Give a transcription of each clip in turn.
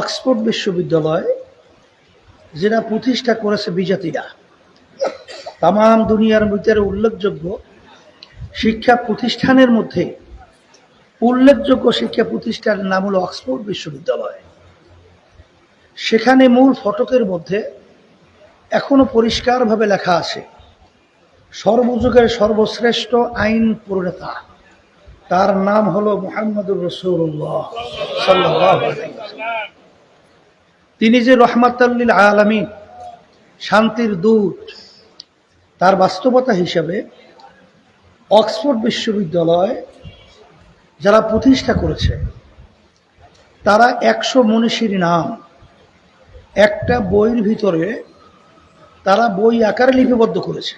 Oxford বিশ্ববিদ্যালয়, যেটা প্রতিষ্ঠা করেছে বিজাতিরা। তাম দুনিয়ার ভিতরে উল্লেখযোগ্য শিক্ষা প্রতিষ্ঠানের মধ্যে উল্লেখযোগ্য শিক্ষা প্রতিষ্ঠানের নাম হলো অক্সফোর্ড বিশ্ববিদ্যালয়। সেখানে মূল ফটকের মধ্যে এখনও পরিষ্কারভাবে লেখা আছে, সর্বযুগের সর্বশ্রেষ্ঠ আইন প্রণেতা। তার নাম হলো মোহাম্মদুর রসুল্লাহ সাল্লাহ তিনি যে রহমাতাল্লিল আলামিন, শান্তির দূত, তার বাস্তবতা হিসাবে অক্সফোর্ড বিশ্ববিদ্যালয় যারা প্রতিষ্ঠা করেছে, তারা একশো মনীষীর নাম, একটা বইয়ের ভিতরে তারা বই আকারে লিপিবদ্ধ করেছে।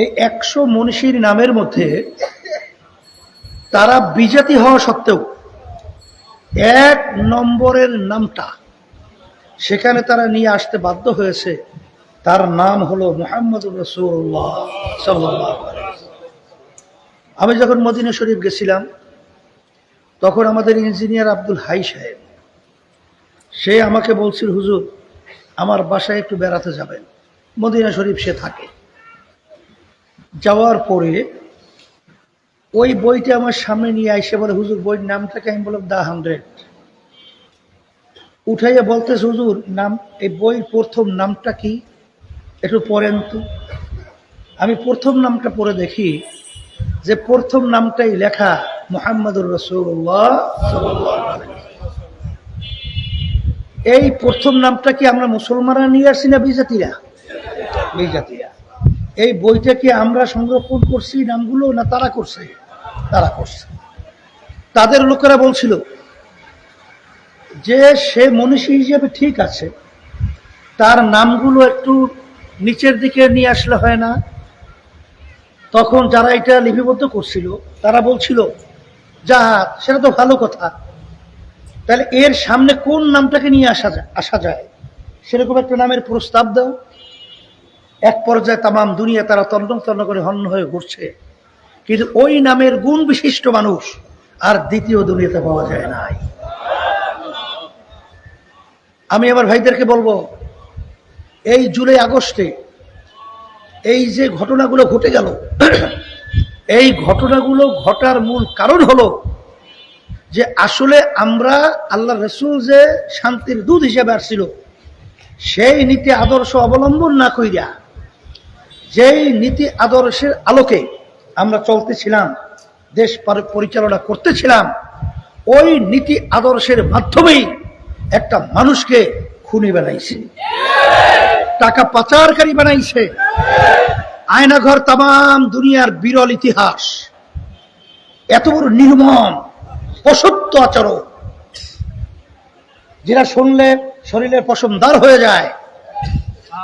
এই একশো মনীষীর নামের মধ্যে তারা বিজাতি হওয়া সত্ত্বেও এক নম্বরের নামটা সেখানে তারা নিয়ে আসতে বাধ্য হয়েছে। তার নাম হলো মোহাম্মদুর রসুল্লাহ সাল্লাহ আমি যখন মদিনা শরীফ গেছিলাম, তখন আমাদের ইঞ্জিনিয়ার আব্দুল হাই সাহেব, সে আমাকে বলছিল, হুজুর, আমার বাসায় একটু বেড়াতে যাবেন। মদিনা শরীফ সে থাকে। যাওয়ার পরে ওই বইটা আমার সামনে নিয়ে আইসে বলে, হুজুর, বইয়ের নামটাকে আমি বললাম দা হান্ড্রেড। উঠাইয়া বলতেছে, হুজুর, নাম, এই বইয়ের প্রথম নামটা কি? একটু পড়েন তো। আমি প্রথম নামটা পড়ে দেখি যে প্রথম নামটাই লেখা মোহাম্মদুর রসুল্লাহ এই প্রথম নামটা কি আমরা মুসলমানরা নিয়ে আসছি না বিজাতিরা? বিজাতিরা। এই বইটা কি আমরা সংরক্ষণ করছি নামগুলো না তারা করছে? তারা করছে। তাদের লোকেরা বলছিল যে সে মনীষী হিসেবে ঠিক আছে, তার নামগুলো একটু নিচের দিকে নিয়ে আসলে হয় না। তখন যারা এটা লিপিবদ্ধ করছিল, তারা বলছিল, যা, সেটা তো ভালো কথা। তাহলে এর সামনে কোন নামটাকে নিয়ে আসা যায় আসা যায়? সেরকম একটা নামের প্রস্তাব দাও। এক পর্যায়ে তামাম দুনিয়া তারা তন্ন তন্ন করে হন্য হয়ে ঘুরছে। কিন্তু ওই নামের গুণ বিশিষ্ট মানুষ আর দ্বিতীয় দুনিয়াতে পাওয়া যায় নাই। আমি আমার ভাইদেরকে বলব, এই জুলাই আগস্টে এই যে ঘটনাগুলো ঘটে গেল, এই ঘটনাগুলো ঘটার মূল কারণ হলো যে আসলে আমরা আল্লাহ রসুল যে শান্তির দুধ হিসেবে আসছিল, সেই নীতি আদর্শ অবলম্বন না কইরা, যেই নীতি আদর্শের আলোকে আমরা চলতেছিলাম, দেশ পরিচালনা করতেছিলাম, ওই নীতি আদর্শের মাধ্যমেই একটা মানুষকে খুনি বানাইছে। টাকা পাচারকারী বানাইছে। আয়নাঘর তাম দুনিয়ার বিরল ইতিহাস। এত বড় নির্মম, অসত্য আচরণ। যেটা শুনলে শরীরের পশমদার হয়ে যায়।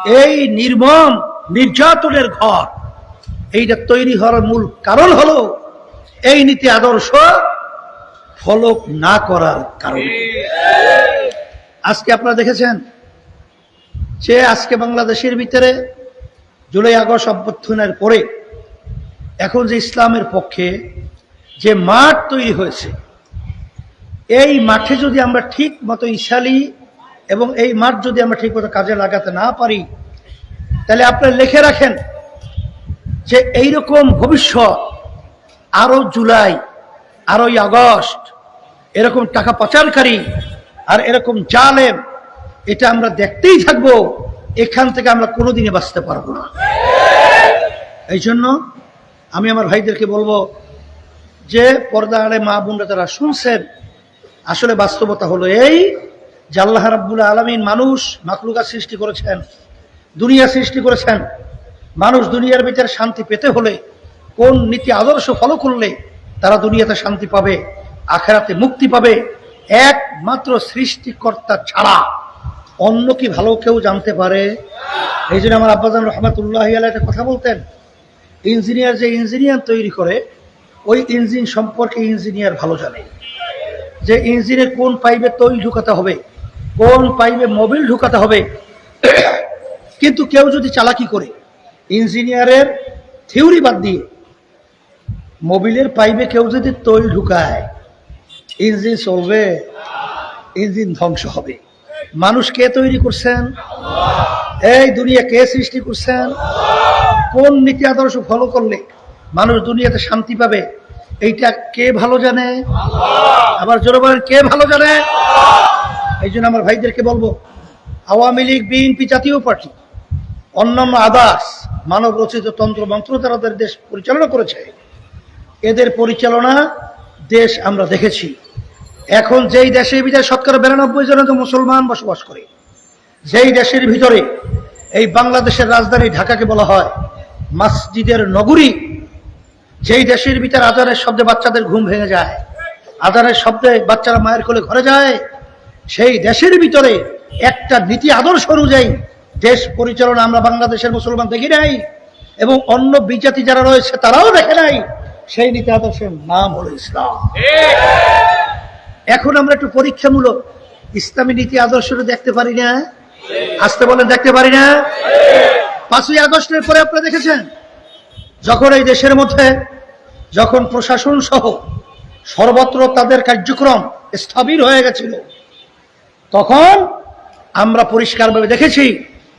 এই নির্মম নির্যাতনের ঘর। এইটা তৈরি হওয়ার মূল কারণ হলো এই নীতি আদর্শ ফলক না করার কারণে। আজকে আপনারা দেখেছেন যে আজকে বাংলাদেশের ভিতরে জুলাই আগস্ট অভ্যর্থনের পরে এখন যে ইসলামের পক্ষে যে মাঠ তৈরি হয়েছে, এই মাঠে যদি আমরা ঠিক মতো ইশালি এবং এই মাঠ যদি আমরা ঠিক মতো কাজে লাগাতে না পারি, তাহলে আপনারা লিখে রাখেন যে এইরকম ভবিষ্যৎ আরও জুলাই আরোই আগস্ট, এরকম টাকা পাচারকারী আর এরকম জালেম, এটা আমরা দেখতেই থাকব, এখান থেকে আমরা কোনোদিনই বাঁচতে পারব না। এই জন্য আমি আমার ভাইদেরকে বলব যে পর্দা আড়ে মা বোনরা তারা শুনছেন, আসলে বাস্তবতা হলো এই যে আল্লাহ রাব্বুল আলমিন মানুষ মাকলুকা সৃষ্টি করেছেন, দুনিয়া সৃষ্টি করেছেন মানুষ দুনিয়ার ভিতরে শান্তি পেতে হলে কোন নীতি আদর্শ ফলো করলে তারা দুনিয়াতে শান্তি পাবে, আখেরাতে মুক্তি পাবে? একমাত্র সৃষ্টিকর্তা ছাড়া অন্য কি ভালো কেউ জানতে পারে? এই জন্য আমার আব্বাজান রহমাতুল্লাহ একটা কথা বলতেন, ইঞ্জিনিয়ার যে ইঞ্জিনিয়ার তৈরি করে, ওই ইঞ্জিন সম্পর্কে ইঞ্জিনিয়ার ভালো জানে। যে ইঞ্জিনের কোন পাইপে তৈল ঢুকাতে হবে, কোন পাইপে মোবিল ঢুকাতে হবে, কিন্তু কেউ যদি চালাকি করে ইঞ্জিনিয়ারের থিওরি বাদ দিয়ে মোবিলের পাইপে কেউ যদি তৈল ঢুকায়, ইঞ্জিন চলবে, ইঞ্জিন ধ্বংস হবে। মানুষ কে তৈরি করছেন? এই দুনিয়া কে সৃষ্টি করছেন? কোন নীতি আদর্শ ফলো করলে মানুষ দুনিয়াতে শান্তি পাবে? এইটা কে ভালো জানে? আবার জোরে কে ভালো জানে? এই জন্য আমার ভাইদেরকে বলব, আওয়ামী লীগ, বিএনপি জাতীয় পার্টি, অন্যান্য আদাস মানব রচিত তন্ত্র মন্ত্র তারা তাদের দেশ পরিচালনা করেছে। এদের পরিচালনা দেশ আমরা দেখেছি। এখন যেই দেশে বিদায় শতকরা বিরানব্বই জন তো মুসলমান বসবাস করে, যেই দেশের ভিতরে এই বাংলাদেশের রাজধানী ঢাকাকে বলা হয় মসজিদের নগরী, যেই দেশের ভিতরে আজানের শব্দে বাচ্চাদের ঘুম ভেঙে যায়, আজানের শব্দে বাচ্চারা মায়ের কোলে ঘরে যায়, সেই দেশের ভিতরে একটা নীতি আদর্শ অনুযায়ী দেশ পরিচালনা আমরা বাংলাদেশের মুসলমান দেখি নাই, এবং অন্য বিজাতি যারা রয়েছে তারাও দেখে নাই। সেই নীতি আদর্শের নাম হলো ইসলাম। এখন আমরা একটু পরীক্ষামূলক ইসলামী নীতি আদর্শটা দেখতে পারি না। আসতে বলেন, দেখতে পারি না? পাঁচই আগস্টের পরে আপনারা দেখেছেন, যখন এই দেশের মধ্যে যখন প্রশাসন সহ সর্বত্র তাদের কার্যক্রম স্থবির হয়ে গেছিল, তখন আমরা পরিষ্কারভাবে দেখেছি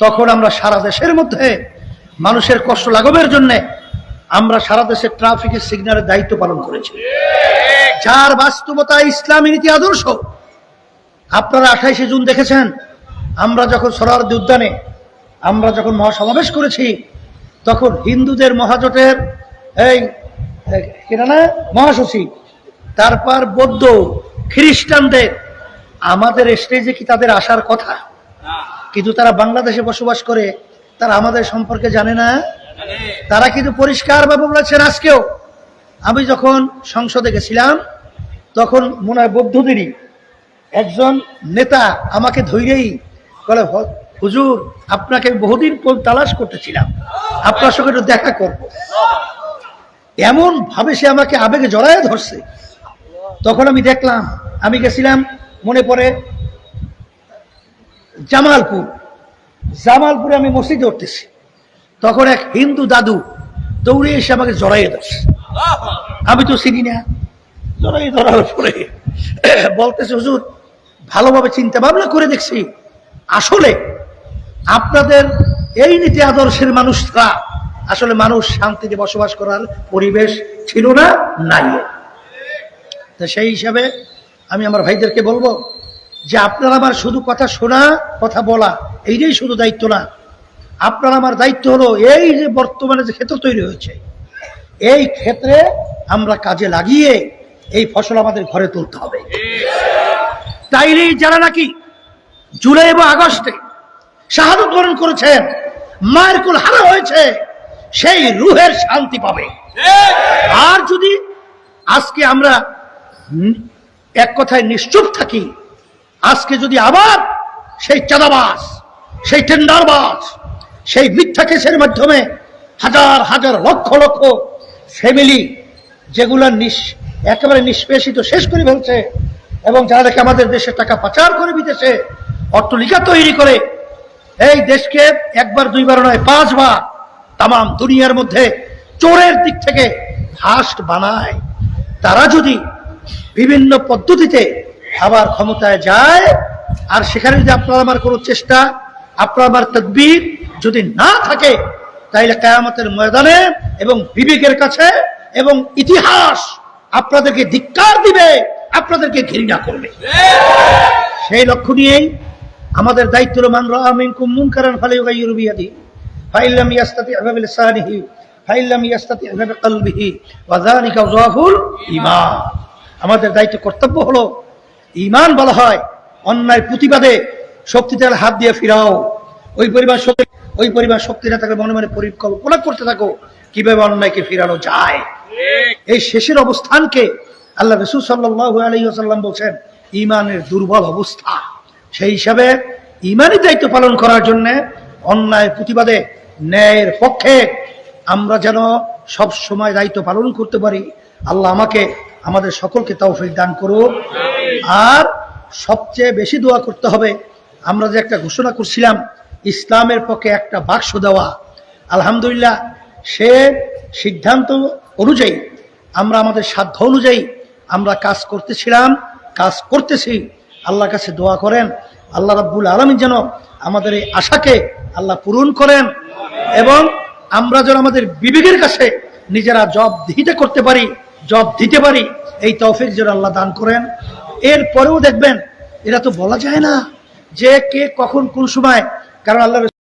তখন আমরা সারা দেশের মধ্যে মানুষের কষ্ট লাঘবের জন্য আমরা সারা দেশের ট্রাফিকের সিগন্যালের দায়িত্ব পালন করেছি। যার বাস্তবতা ইসলামী নীতি আদর্শ আপনারা আঠাইশে জুন দেখেছেন আমরা যখন সরারদি উদ্যানে আমরা যখন মহাসমাবেশ করেছি তখন হিন্দুদের মহাজোটের এই এই, কিনা না? মহাসচিব তারপর বৌদ্ধ খ্রিস্টানদের আমাদের স্টেজে কি তাদের আসার কথা? কিন্তু তারা বাংলাদেশে বসবাস করে, তারা আমাদের সম্পর্কে জানে না। তারা কিন্তু পরিষ্কার পরিষ্কারভাবে বলেছেন, আজকেও আমি যখন সংসদে গেছিলাম, তখন মনে হয় বৌদ্ধদেরই একজন নেতা আমাকে ধৈরেই বলে, "হ- হুজুর, আপনাকে বহুদিন তালাশ করতেছিলাম। আপনার সঙ্গে একটু দেখা করব। এমন ভাবে সে আমাকে আবেগে জড়ায় ধরছে। তখন আমি দেখলাম, আমি গেছিলাম, মনে পড়ে জামালপুর। জামালপুরে আমি মসজিদে উঠতেছি। তখন এক হিন্দু দাদু দৌড়ে এসে আমাকে জড়াইয়ে ধরছে। আমি তো চিনি না। জড়াই ধরার পরে বলতেছে, হুজুর, ভালোভাবে চিন্তা ভাবনা করে দেখছি। আসলে আপনাদের এই নীতি আদর্শের মানুষরা আসলে মানুষ শান্তিতে বসবাস করার পরিবেশ ছিল না, নাই। তো সেই হিসাবে আমি আমার ভাইদেরকে বলব যে আপনারা আমার শুধু কথা শোনা, কথা বলা, এইটাই শুধু দায়িত্ব না। আপনার আমার দায়িত্ব হলো এই যে বর্তমানে যে ক্ষেত্র তৈরি হয়েছে, এই ক্ষেত্রে আমরা কাজে লাগিয়ে এই ফসল আমাদের ঘরে তুলতে হবে। তাইলেই যারা নাকি জুলাই এবং আগস্টে শাহাদত বরণ করেছেন, মায়ের কুল হারা হয়েছে, সেই রুহের শান্তি পাবে। আর যদি আজকে আমরা এক কথায় নিশ্চুপ থাকি আজকে যদি আবার সেই চাঁদাবাস সেই টেন্ডারবাস সেই মিথ্যা কেসের মাধ্যমে হাজার হাজার লক্ষ লক্ষ ফ্যামিলি যেগুলো নিঃ একেবারে নিষ্পেষিত শেষ করে ফেলছে এবং যারা দেখে আমাদের দেশে টাকা পাচার করে বিদেশে অট্টলিকা তৈরি করে, এই দেশকে একবার, দুইবার নয়, পাঁচবার তাম দুনিয়ার মধ্যে চোরের দিক থেকে ফাস্ট বানায়। তারা যদি বিভিন্ন পদ্ধতিতে আবার ক্ষমতায় যায়, আর সেখানে যদি আপনার আমার কোনো চেষ্টা, আপনার আমার তদবির যদি না থাকে, তাইলে কেয়ামতের ময়দানে এবং বিবেকের কাছে এবং ইতিহাস আপনাদেরকে ধিক্কার দিবে, আপনাদেরকে ঘৃণা করবে। সেই লক্ষ্য নিয়েই আমাদের দায়িত্ব মান রাআ মিনকুম মুনকারান ফালিয়ুগাইয়িরু বিয়াদিহি ফাইল্লাম ইয়াস্তাতি বিলিসানিহি ফাইল্লাম ইয়াস্তাতি বিকলবিহি, ওয়া যালিকা যাফুল ঈমান। আমাদের দায়িত্ব, কর্তব্য হলো ঈমান বলা হয় অন্যায় প্রতিবাদে শক্তিতে হাত দিয়ে ফিরাও। ওই পরিমাণ শক্তি, ওই পরিমাণ শক্তি না থাকলে মনে মনে পরিকল্পনা করতে থাকো, কীভাবে অন্যায়কে ফিরানো যায়। এই শেষের অবস্থানকে আল্লাহ রসুল সাল্লাহ আলী আসাল্লাম বলছেন ইমানের দুর্বল অবস্থা। সেই হিসাবে ইমানই দায়িত্ব পালন করার জন্য অন্যায় প্রতিবাদে ন্যায়ের পক্ষে আমরা যেন সব সময় দায়িত্ব পালন করতে পারি। আল্লাহ আমাকে, আমাদের সকলকে তৌফিক দান করুক। আর সবচেয়ে বেশি দোয়া করতে হবে। আমরা যে একটা ঘোষণা করছিলাম, ইসলামের পক্ষে একটা বাক্স দেওয়া। আলহামদুলিল্লাহ, সে সিদ্ধান্ত অনুযায়ী, আমরা আমাদের সাধ্য অনুযায়ী আমরা কাজ করতেছিলাম, কাজ করতেছি। আল্লাহর কাছে দোয়া করেন, আল্লাহ রাব্বুল আলমী যেন আমাদের এই আশাকে আল্লাহ পূরণ করেন এবং আমরা যেন আমাদের বিবেকের কাছে নিজেরা জব দিতে করতে পারি জব দিতে পারি। এই তৌফিক যেন আল্লাহ দান করেন। এরপরেও দেখবেন এরা তো বলা যায় না যে কে কখন কোন সময় কারণ আল্লাহ